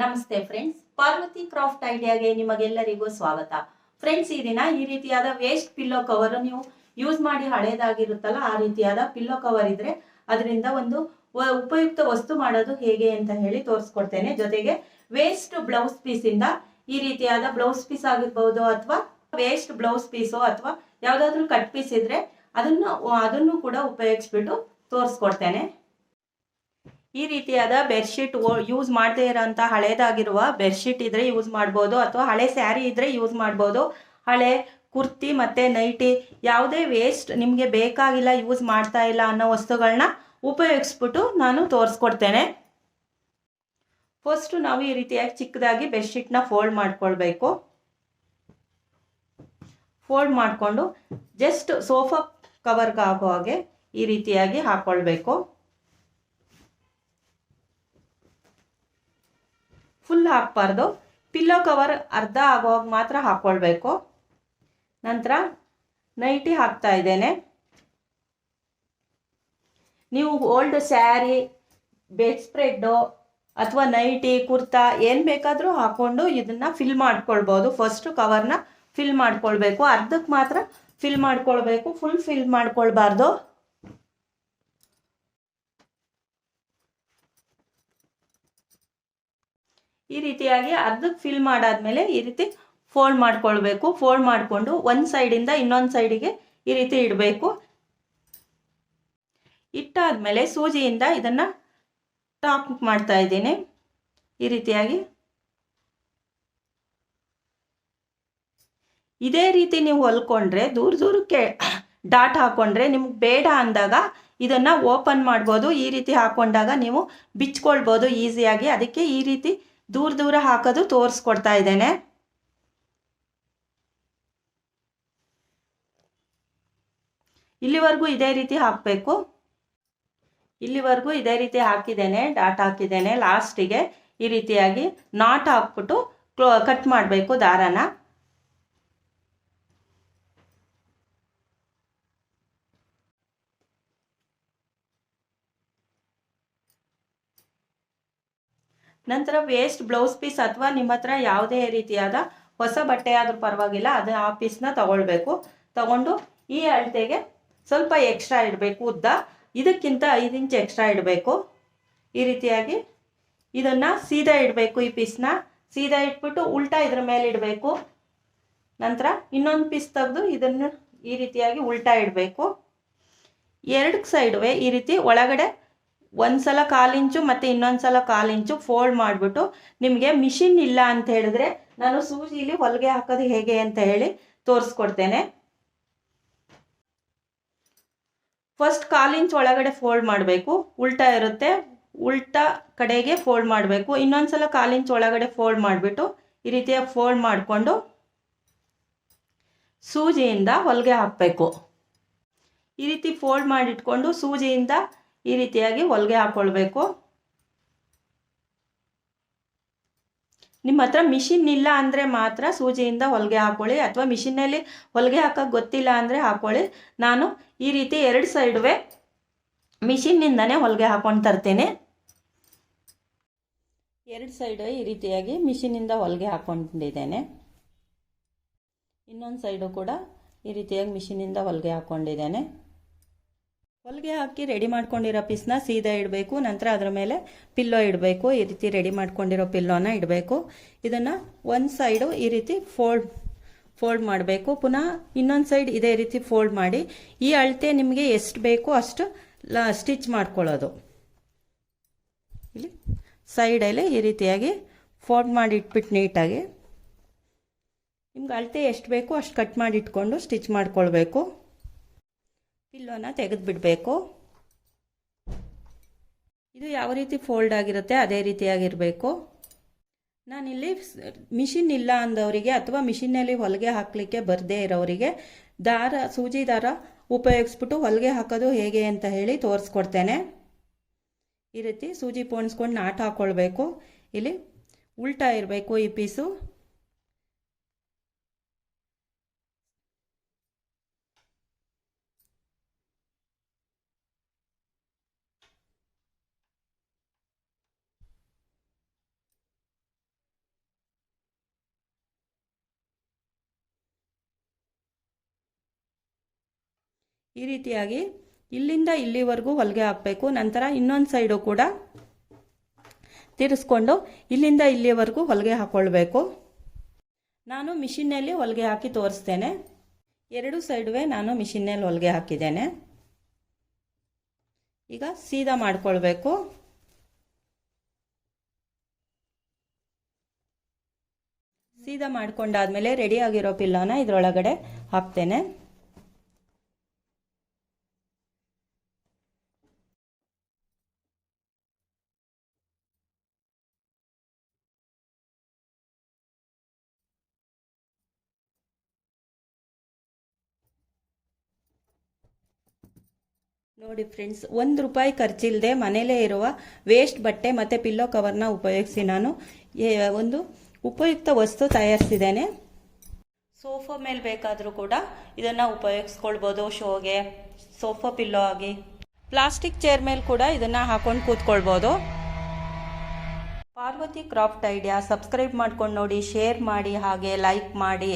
ನಮಸ್ತೆ friends Parvati craft ಐಡಿಯಾಗೆ ನಿಮಗೆಲ್ಲರಿಗೂ ಸ್ವಾಗತ. ಫ್ರೆಂಡ್ಸ್ ಈ ದಿನ ಈ ರೀತಿಯಾದ ವೇಸ್ಟ್ ಪಿಲ್ಲೋ ಕವರ್ ನೀವು ಯೂಸ್ ಮಾಡಿ ಹಳೇದಾಗಿರುತ್ತಲ್ಲ, ಆ ರೀತಿಯಾದ ಪಿಲ್ಲೋ ಕವರ್ ಇದ್ರೆ ಅದರಿಂದ ಒಂದು ಉಪಯುಕ್ತ ವಸ್ತು ಮಾಡೋದು ಹೇಗೆ ಅಂತ ಹೇಳಿ ತೋರಿಸ್ಕೊಡ್ತೇನೆ. ಜೊತೆಗೆ ವೇಸ್ಟ್ ಬ್ಲೌಸ್ ಪೀಸ್ ಇಂದ ಈ ರೀತಿಯಾದ ಬ್ಲೌಸ್ ಪೀಸ್ ಆಗಿರ್ಬೋದು ಅಥವಾ ವೇಸ್ಟ್ ಬ್ಲೌಸ್ ಪೀಸು ಅಥವಾ ಯಾವ್ದಾದ್ರು ಕಟ್ ಪೀಸ್ ಇದ್ರೆ ಅದನ್ನು ಅದನ್ನು ಕೂಡ ಉಪಯೋಗಿಸ್ಬಿಟ್ಟು ತೋರಿಸ್ಕೊಡ್ತೇನೆ. ಈ ರೀತಿಯಾದ ಬೆಡ್ಶೀಟ್ ಯೂಸ್ ಮಾಡದೇ ಇರೋಂಥ ಹಳೇದಾಗಿರುವ ಬೆಡ್ಶೀಟ್ ಇದ್ರೆ ಯೂಸ್ ಮಾಡ್ಬೋದು, ಅಥವಾ ಹಳೆ ಸ್ಯಾರಿ ಇದ್ರೆ ಯೂಸ್ ಮಾಡ್ಬೋದು. ಹಳೆ ಕುರ್ತಿ ಮತ್ತು ನೈಟಿ ಯಾವುದೇ ವೇಸ್ಟ್ ನಿಮಗೆ ಬೇಕಾಗಿಲ್ಲ, ಯೂಸ್ ಮಾಡ್ತಾ ಇಲ್ಲ ಅನ್ನೋ ವಸ್ತುಗಳನ್ನ ಉಪಯೋಗಿಸ್ಬಿಟ್ಟು ನಾನು ತೋರಿಸ್ಕೊಡ್ತೇನೆ. ಫಸ್ಟು ನಾವು ಈ ರೀತಿಯಾಗಿ ಚಿಕ್ಕದಾಗಿ ಬೆಡ್ಶೀಟ್ನ ಫೋಲ್ಡ್ ಮಾಡ್ಕೊಳ್ಬೇಕು. ಫೋಲ್ಡ್ ಮಾಡಿಕೊಂಡು ಜಸ್ಟ್ ಸೋಫಾ ಕವರ್ಗೆ ಆಗೋ ಹಾಗೆ ಈ ರೀತಿಯಾಗಿ ಹಾಕ್ಕೊಳ್ಬೇಕು ಫುಲ್ ಹಾಕ್ಬಾರ್ದು. ಪಿಲ್ಲೋ ಕವರ್ ಅರ್ಧ ಆಗೋವಾಗ ಮಾತ್ರ ಹಾಕ್ಕೊಳ್ಬೇಕು ನಂತರ ನೈಟಿ ಹಾಕ್ತಾ ಇದ್ದೇನೆ. ನೀವು ಓಲ್ಡ್ ಸ್ಯಾರಿ ಬೆಡ್ ಸ್ಪ್ರೆಡ್ಡು ಅಥವಾ ನೈಟಿ ಕುರ್ತಾ ಏನು ಬೇಕಾದರೂ ಹಾಕ್ಕೊಂಡು ಇದನ್ನು ಫಿಲ್ ಮಾಡ್ಕೊಳ್ಬೋದು. ಫಸ್ಟು ಕವರ್ನ ಫಿಲ್ ಮಾಡ್ಕೊಳ್ಬೇಕು. ಅರ್ಧಕ್ಕೆ ಮಾತ್ರ ಫಿಲ್ ಮಾಡ್ಕೊಳ್ಬೇಕು. ಫುಲ್ ಫಿಲ್ ಮಾಡ್ಕೊಳ್ಬಾರ್ದು. ಈ ರೀತಿಯಾಗಿ ಅರ್ಧಕ್ಕೆ ಫಿಲ್ ಮಾಡಾದ್ಮೇಲೆ ಈ ರೀತಿ ಫೋಲ್ಡ್ ಮಾಡ್ಕೊಳ್ಬೇಕು. ಫೋಲ್ಡ್ ಮಾಡಿಕೊಂಡು ಒಂದು ಸೈಡಿಂದ ಇನ್ನೊಂದು ಸೈಡಿಗೆ ಈ ರೀತಿ ಇಡಬೇಕು. ಇಟ್ಟಾದಮೇಲೆ ಸೂಜಿಯಿಂದ ಇದನ್ನು ಟಾಪ್ ಮಾಡ್ತಾ ಇದ್ದೀನಿ. ಈ ರೀತಿಯಾಗಿ. ಇದೇ ರೀತಿ ನೀವು ಹೊಲ್ಕೊಂಡ್ರೆ ದೂರ ದೂರಕ್ಕೆ ಡಾಟ್ ಹಾಕೊಂಡ್ರೆ ನಿಮ್ಗೆ ಬೇಡ ಅಂದಾಗ ಇದನ್ನು ಓಪನ್ ಮಾಡ್ಬೋದು. ಈ ರೀತಿ ಹಾಕ್ಕೊಂಡಾಗ ನೀವು ಬಿಚ್ಕೊಳ್ಬೋದು ಈಸಿಯಾಗಿ. ಅದಕ್ಕೆ ಈ ರೀತಿ ದೂರ ದೂರ ಹಾಕೋದು ತೋರಿಸ್ಕೊಡ್ತಾ ಇದ್ದೇನೆ. ಇಲ್ಲಿವರೆಗೂ ಇದೇ ರೀತಿ ಹಾಕಬೇಕು. ಇಲ್ಲಿವರೆಗೂ ಇದೇ ರೀತಿ ಹಾಕಿದ್ದೇನೆ, ಡಾಟ್ ಹಾಕಿದ್ದೇನೆ ಲಾಸ್ಟಿಗೆ ಈ ರೀತಿಯಾಗಿ ನಾಟ್ ಹಾಕ್ಬಿಟ್ಟು ಕ್ಲೋ, ಕಟ್ ಮಾಡಬೇಕು ದಾರನ. ನಂತರ ವೇಸ್ಟ್ ಬ್ಲೌಸ್ ಪೀಸ್ ಅಥವಾ ನಿಮ್ಮ ಹತ್ರ ಯಾವುದೇ ರೀತಿಯಾದ ಹೊಸ ಬಟ್ಟೆ ಆದರೂ ಪರವಾಗಿಲ್ಲ, ಅದು ಆ ಪೀಸ್ನ ತಗೊಳ್ಬೇಕು. ತಗೊಂಡು ಈ ಅಳತೆಗೆ ಸ್ವಲ್ಪ ಎಕ್ಸ್ಟ್ರಾ ಇಡಬೇಕು ಉದ್ದ. ಇದಕ್ಕಿಂತ ಐದು ಇಂಚ್ ಎಕ್ಸ್ಟ್ರಾ ಇಡಬೇಕು. ಈ ರೀತಿಯಾಗಿ ಇದನ್ನು ಸೀದಾ ಇಡಬೇಕು ಈ ಪೀಸ್ನ ಸೀದಾ ಇಟ್ಬಿಟ್ಟು ಉಲ್ಟಾ ಇದ್ರ ಮೇಲೆ ಇಡಬೇಕು. ನಂತರ ಇನ್ನೊಂದು ಪೀಸ್ ತೆಗೆದು ಇದನ್ನು ಈ ರೀತಿಯಾಗಿ ಉಲ್ಟಾ ಇಡಬೇಕು. ಎರಡು ಸೈಡುವೆ ಈ ರೀತಿ ಒಳಗಡೆ ಒಂದು ಸಲ ಇಂಚು ಮತ್ತು ಇನ್ನೊಂದು ಸಲ ಕಾಲಿಂಚು ಫೋಲ್ಡ್ ಮಾಡಿಬಿಟ್ಟು ನಿಮಗೆ ಮಿಷಿನ್ ಇಲ್ಲ ಅಂತ ಹೇಳಿದ್ರೆ ನಾನು ಸೂಜಿಲಿ ಹೊಲಿಗೆ ಹಾಕೋದು ಹೇಗೆ ಅಂತ ಹೇಳಿ ತೋರಿಸ್ಕೊಡ್ತೇನೆ. ಫಸ್ಟ್ ಕಾಲಿಂಚ್ ಒಳಗಡೆ ಫೋಲ್ಡ್ ಮಾಡಬೇಕು. ಉಲ್ಟಾ ಇರುತ್ತೆ. ಉಲ್ಟಾ ಕಡೆಗೆ ಫೋಲ್ಡ್ ಮಾಡಬೇಕು. ಇನ್ನೊಂದು ಸಲ ಕಾಲು ಇಂಚ್ ಒಳಗಡೆ ಫೋಲ್ಡ್ ಮಾಡಿಬಿಟ್ಟು ಈ ರೀತಿಯಾಗಿ ಫೋಲ್ಡ್ ಮಾಡಿಕೊಂಡು ಸೂಜಿಯಿಂದ ಹೊಲಿಗೆ ಹಾಕಬೇಕು. ಈ ರೀತಿ ಫೋಲ್ಡ್ ಮಾಡಿಟ್ಕೊಂಡು ಸೂಜಿಯಿಂದ ಈ ರೀತಿಯಾಗಿ ಹೊಲಿಗೆ ಹಾಕ್ಕೊಳ್ಬೇಕು ನಿಮ್ಮ ಹತ್ರ ಮಿಷಿನ್ ಇಲ್ಲ ಅಂದರೆ ಮಾತ್ರ ಸೂಜಿಯಿಂದ ಹೊಲಿಗೆ ಹಾಕ್ಕೊಳ್ಳಿ ಅಥವಾ ಮಿಷಿನಲ್ಲಿ ಹೊಲಿಗೆ ಹಾಕೋಕ್ಕೆ ಗೊತ್ತಿಲ್ಲ ಅಂದರೆ ಹಾಕ್ಕೊಳ್ಳಿ ನಾನು ಈ ರೀತಿ ಎರಡು ಸೈಡುವೆ ಮಿಷಿನ್ನಿಂದನೇ ಹೊಲಿಗೆ ಹಾಕ್ಕೊಂಡು ತರ್ತೇನೆ. ಎರಡು ಸೈಡು ಈ ರೀತಿಯಾಗಿ ಮಿಷಿನಿಂದ ಹೊಲಿಗೆ ಹಾಕ್ಕೊಂಡಿದ್ದೇನೆ ಇನ್ನೊಂದು ಸೈಡು ಕೂಡ ಈ ರೀತಿಯಾಗಿ ಮಿಷಿನಿಂದ ಹೊಲಿಗೆ ಹಾಕ್ಕೊಂಡಿದ್ದೇನೆ ಹೊಲಿಗೆ ಹಾಕಿ ರೆಡಿ ಮಾಡ್ಕೊಂಡಿರೋ ಪೀಸ್ನ ಸೀದಾ ಇಡಬೇಕು, ನಂತರ ಅದರ ಮೇಲೆ ಪಿಲ್ಲೋ ಇಡಬೇಕು. ಈ ರೀತಿ ರೆಡಿ ಮಾಡ್ಕೊಂಡಿರೋ ಪಿಲ್ಲೋನ ಇಡಬೇಕು. ಇದನ್ನು ಒಂದು ಸೈಡು ಈ ರೀತಿ ಫೋಲ್ಡ್ ಫೋಲ್ಡ್ ಮಾಡಬೇಕು. ಪುನಃ ಇನ್ನೊಂದು ಸೈಡ್ ಇದೇ ರೀತಿ ಫೋಲ್ಡ್ ಮಾಡಿ, ಈ ಅಳತೆ ನಿಮಗೆ ಎಷ್ಟು ಬೇಕೋ ಅಷ್ಟು ಸ್ಟಿಚ್ ಮಾಡ್ಕೊಳ್ಳೋದು. ಇಲ್ಲಿ ಸೈಡಲ್ಲಿ ಈ ರೀತಿಯಾಗಿ ಫೋಲ್ಡ್ ಮಾಡಿ ಇಟ್ಬಿಟ್ಟು ನೀಟಾಗಿ. ನಿಮ್ಗೆ ಅಳತೆ ಎಷ್ಟು ಬೇಕೋ ಅಷ್ಟು ಕಟ್ ಮಾಡಿ ಇಟ್ಕೊಂಡು ಸ್ಟಿಚ್ ಮಾಡ್ಕೊಳ್ಬೇಕು. ಪಿಲ್ಲೋನ ತೆಗೆದು ಬಿಡಬೇಕು ಇದು ಯಾವ ರೀತಿ ಫೋಲ್ಡ್ ಆಗಿರುತ್ತೆ ಅದೇ ರೀತಿಯಾಗಿರಬೇಕು. ನಾನಿಲ್ಲಿ ಮಿಷಿನ್ ಇಲ್ಲ ಅಂದವರಿಗೆ ಅಥವಾ ಮಿಷಿನ್ನಲ್ಲಿ ಹೊಲಿಗೆ ಹಾಕಲಿಕ್ಕೆ ಬರದೇ ಇರೋರಿಗೆ ದಾರ, ಸೂಜಿ ದಾರ ಉಪಯೋಗಿಸ್ಬಿಟ್ಟು ಹೊಲಿಗೆ ಹಾಕೋದು ಹೇಗೆ ಅಂತ ಹೇಳಿ ತೋರಿಸ್ಕೊಡ್ತೇನೆ. ಈ ರೀತಿ ಸೂಜಿ ಪೋಣಿಸ್ಕೊಂಡು ನಾಟ ಹಾಕ್ಕೊಳ್ಬೇಕು. ಇಲ್ಲಿ ಉಲ್ಟಾ ಇರಬೇಕು ಈ ಪೀಸು. ಈ ರೀತಿಯಾಗಿ ಇಲ್ಲಿಂದ ಇಲ್ಲಿವರೆಗೂ ಹೊಲಿಗೆ ಹಾಕಬೇಕು. ನಂತರ ಇನ್ನೊಂದು ಸೈಡು ಕೂಡ ತಿರ್ಸ್ಕೊಂಡು ಇಲ್ಲಿಂದ ಇಲ್ಲಿವರೆಗೂ ಹೊಲಿಗೆ ಹಾಕ್ಕೊಳ್ಬೇಕು ನಾನು ಮಿಷಿನ್ನಲ್ಲಿ ಹೊಲಿಗೆ ಹಾಕಿ ತೋರಿಸ್ತೇನೆ. ಎರಡು ಸೈಡುವೆ ನಾನು ಮಿಷಿನ್ನಲ್ಲಿ ಹೊಲಿಗೆ ಹಾಕಿದ್ದೇನೆ. ಈಗ ಸೀದಾ ಮಾಡಿಕೊಳ್ಬೇಕು. ಸೀದಾ ಮಾಡಿಕೊಂಡಾದ್ಮೇಲೆ ರೆಡಿ ಆಗಿರೋ ಪಿಲ್ಲೋನ ಇದರೊಳಗಡೆ ಹಾಕ್ತೇನೆ. ನೋಡಿ ಫ್ರೆಂಡ್ಸ್ ಒಂದು ರೂಪಾಯಿ ಖರ್ಚಿಲ್ಲದೆ ಮನೇಲೇ ಇರುವ ವೇಸ್ಟ್ ಬಟ್ಟೆ ಮತ್ತು ಪಿಲ್ಲೋ ಕವರ್ನ ಉಪಯೋಗಿಸಿ ನಾನು. ಒಂದು ಉಪಯುಕ್ತ ವಸ್ತು ತಯಾರಿಸಿದ್ದೇನೆ. ಸೋಫಾ ಮೇಲೆ ಬೇಕಾದರೂ ಕೂಡ ಇದನ್ನು ಉಪಯೋಗಿಸ್ಕೊಳ್ಬೋದು ಶೋಗೆ. ಸೋಫಾ ಪಿಲ್ಲೋ ಆಗಿ. ಪ್ಲಾಸ್ಟಿಕ್ ಚೇರ್ ಮೇಲೆ ಕೂಡ ಇದನ್ನು ಹಾಕೊಂಡು ಕೂತ್ಕೊಳ್ಬೋದು. ಪಾರ್ವತಿ ಕ್ರಾಫ್ಟ್ ಐಡಿಯಾ ಸಬ್ಸ್ಕ್ರೈಬ್ ಮಾಡ್ಕೊಂಡು ನೋಡಿ ಶೇರ್ ಮಾಡಿ, ಹಾಗೆ ಲೈಕ್ ಮಾಡಿ.